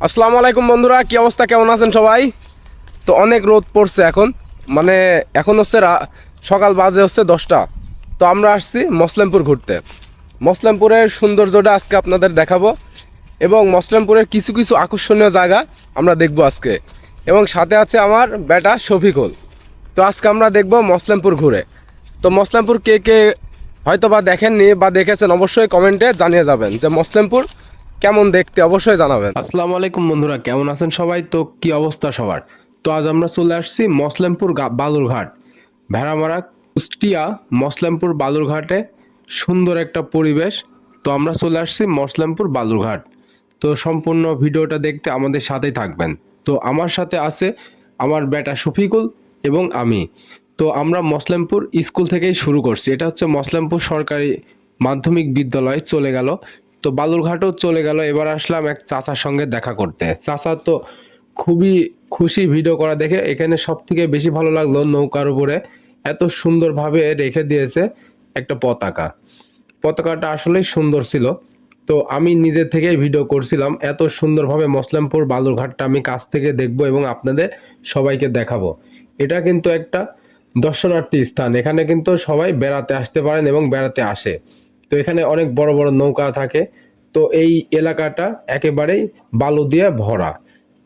আসসালামু আলাইকুম বন্ধুরা, কি অবস্থা? কেমন আছেন সবাই? তো অনেক রোদ পড়ছে এখন। মানে এখন হচ্ছে সকাল বাজে হচ্ছে দশটা। তো আমরা আসছি মসলামপুর ঘুরতে। মসলামপুরের সৌন্দর্যটা আজকে আপনাদের দেখাবো এবং মসলামপুরের কিছু কিছু আকর্ষণীয় জায়গা আমরা দেখব আজকে। এবং সাথে আছে আমার বেটা শফিকুল। তো আজকে আমরা দেখব মসলামপুর ঘুরে। তো মসলামপুর কে কে হয়তো বা দেখেননি বা দেখেছেন, অবশ্যই কমেন্টে জানিয়ে যাবেন যে মসলামপুর কেমন দেখতে, অবশ্যই জানাবেন। আসসালামু আলাইকুম বন্ধুরা, কেমন আছেন সবাই? তো কি অবস্থা সবার? তো আজ আমরা চলে আসছি মসলামপুর বালুরঘাট। ভেড়ামারা, কুষ্টিয়া, মসলামপুর বালুরঘাটে সুন্দর একটা পরিবেশ। তো আমরা চলে আসছি মসলামপুর বালুরঘাট। তো সম্পূর্ণ ভিডিওটা দেখতে আমাদের সাথেই থাকবেন। তো আমার সাথে আছে আমার বেটা শফিকুল এবং আমি। তো আমরা মসলামপুর স্কুল থেকেই শুরু করছি। এটা হচ্ছে মসলামপুর সরকারি মাধ্যমিক বিদ্যালয়, চলে গেল। তো বালুরঘাটও চলে গেল। এবার আসলাম এক চাচার সঙ্গে দেখা করতে। চাচা তো খুবই খুশি ভিডিও করা দেখে। এখানে সব থেকে বেশি ভালো লাগল নৌকার উপরে। এত সুন্দরভাবে রেখে দিয়েছে একটা পতাকা। পতাকাটা আসলেই সুন্দর ছিল। তো আমি নিজে থেকেই ভিডিও করছিলাম। এত সুন্দরভাবে মসলামপুর বালুরঘাটটা আমি কাছ থেকে দেখব এবং আপনাদের সবাইকে দেখাবো। এটা কিন্তু একটা দর্শনার্থী স্থান। এখানে কিন্তু সবাই বেড়াতে আসতে পারেন এবং বেড়াতে আসে। তো এখানে অনেক বড় বড় নৌকা থাকে। তো এই এলাকাটা একেবারেই বালু দিয়ে ভরা।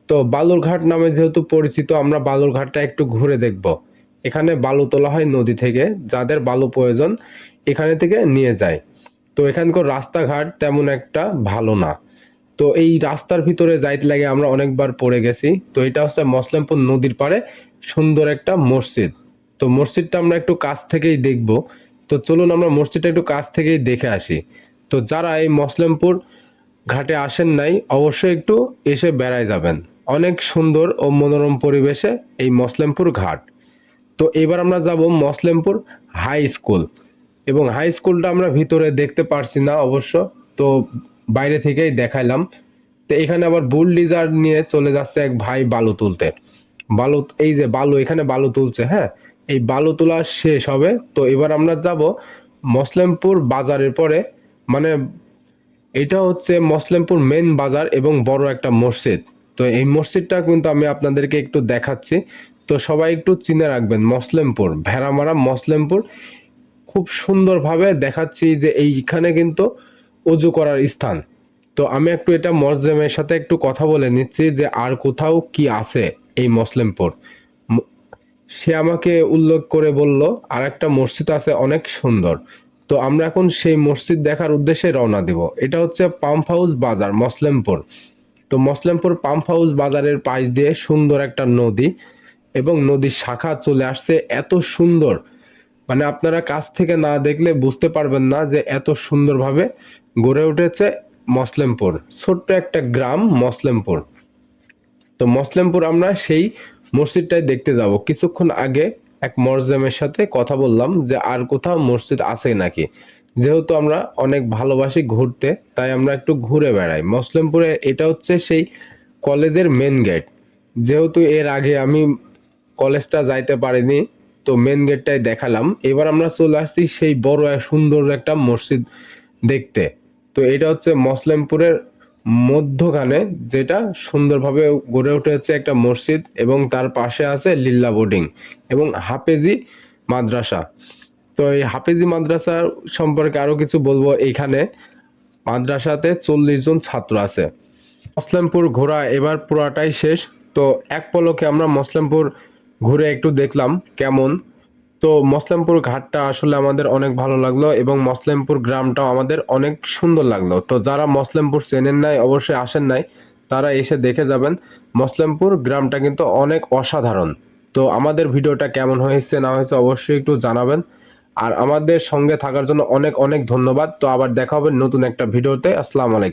তো বালুরঘাট নামে যেহেতু পরিচিত, আমরা বালুরঘাটটা একটু ঘুরে দেখব। এখানে বালু তোলা হয় নদী থেকে, যাদের বালু প্রয়োজন এখানে থেকে নিয়ে যায়। তো এখানকার রাস্তাঘাট তেমন একটা ভালো না। তো এই রাস্তার ভিতরে যাইতে লাগে আমরা অনেকবার পড়ে গেছি। তো এটা হচ্ছে মসলামপুর নদীর পাড়ে সুন্দর একটা মসজিদ। তো মসজিদটা আমরা একটু কাছ থেকেই দেখব। তো চলুন আমরা মসজিদটা একটু কাছ থেকেই দেখে আসি। তো যারা এই মসলামপুর ঘাটে আসেন নাই, অবশ্যই একটু এসে বেড়ায় যাবেন। অনেক সুন্দর ও মনোরম পরিবেশে এই মসলামপুর ঘাট। তো এবার আমরা যাব মসলামপুর হাই স্কুল। এবং হাই স্কুলটা আমরা ভিতরে দেখতে পারছি না অবশ্য, তো বাইরে থেকেই দেখাইলাম। তো এখানে আবার বুল ডিজার নিয়ে চলে যাচ্ছে এক ভাই বালু তুলতে। বালু, এই যে বালু, এখানে বালু তুলছে হ্যাঁ? এই বালু তোলা শেষ হবে। তো এবার আমরা যাব মসলামপুর বাজারের পরে। মানে এটা হচ্ছে মসলামপুর মেন বাজার এবং বড় একটা মসজিদ। তো এই মসজিদটা কিন্তু আমি আপনাদেরকে একটু দেখাচ্ছি। তো সবাই একটু চিনে রাখবেন মসলামপুর, ভেড়ামারা মসলামপুর। খুব সুন্দরভাবে দেখাচ্ছি যে এইখানে কিন্তু অজু করার স্থান। তো আমি একটু এটা মসজেমের সাথে একটু কথা বলে নিচ্ছি যে আর কোথাও কি আছে এই মসলিমপুর। সে আমাকে উল্লেখ করে বলল আর একটা মসজিদ আছে অনেক সুন্দর। তো আমরা এখন সেই মসজিদ দেখার উদ্দেশ্যে রওনা দেব। এটা হচ্ছে পাম্প হাউস বাজার, মসলেমপুর। তো মসলেমপুর পাম্প হাউস বাজারের পাশ দিয়ে সুন্দর একটা নদী এবং নদীর শাখা চলে আসছে। এত সুন্দর। মানে আপনারা কাছ থেকে না দেখলে বুঝতে পারবেন না যে এত সুন্দরভাবে গড়ে উঠেছে মসলেমপুর। ছোট্ট একটা গ্রাম মসলেমপুর। তো মসলেমপুর আমরা সেই মসজিদটাই দেখতে যাব। কিছুক্ষণ আগে এক মরজেমের সাথে কথা বললাম যে, আর কোথাও মসজিদ আছে নাকি? যেহেতু আমরা অনেক ভালোবাসি ঘুরতে, তাই আমরা একটু ঘুরে বেড়াই। মসলেমপুরে এটা হচ্ছে সেই কলেজের মেন গেট যেহেতু এর আগে আমি কলেজটা যাইতে পারিনি, তো মেন গেটটাই দেখালাম। এবার আমরা চলে আসছি সেই বড় এক সুন্দর একটা মসজিদ দেখতে। তো এটা হচ্ছে মসলেমপুরের মধ্যখানে যেটা সুন্দরভাবে গড়ে উঠেছে একটা মসজিদ এবং তার পাশে আছে লিল্লা বোর্ডিং এবং হাফেজি মাদ্রাসা। তো এই হাফেজি মাদ্রাসা সম্পর্কে আরও কিছু বলব। এইখানে মাদ্রাসাতে চল্লিশ জন ছাত্র আছে। মসলামপুর ঘোরা এবার পুরাটাই শেষ। তো এক পলকে আমরা মসলামপুর ঘুরে একটু দেখলাম কেমন তো মসলামপুর ঘাটটা আসলে আমাদের অনেক ভালো লাগল এবং মসলামপুর গ্রামটাও আমাদের অনেক সুন্দর লাগল। তো যারা মসলামপুর চেনেন নাই, অবশ্যই আসেন নাই, তারা এসে দেখে যাবেন। মসলামপুর গ্রামটা কিন্তু অনেক অসাধারণ। তো আমাদের ভিডিওটা কেমন হয়েছে, না হয়েছে অবশ্যই একটু জানাবেন। আর আমাদের সঙ্গে থাকার জন্য অনেক অনেক ধন্যবাদ। তো আবার দেখা হবে নতুন একটা ভিডিওতে। আসসালামু আলাইকুম।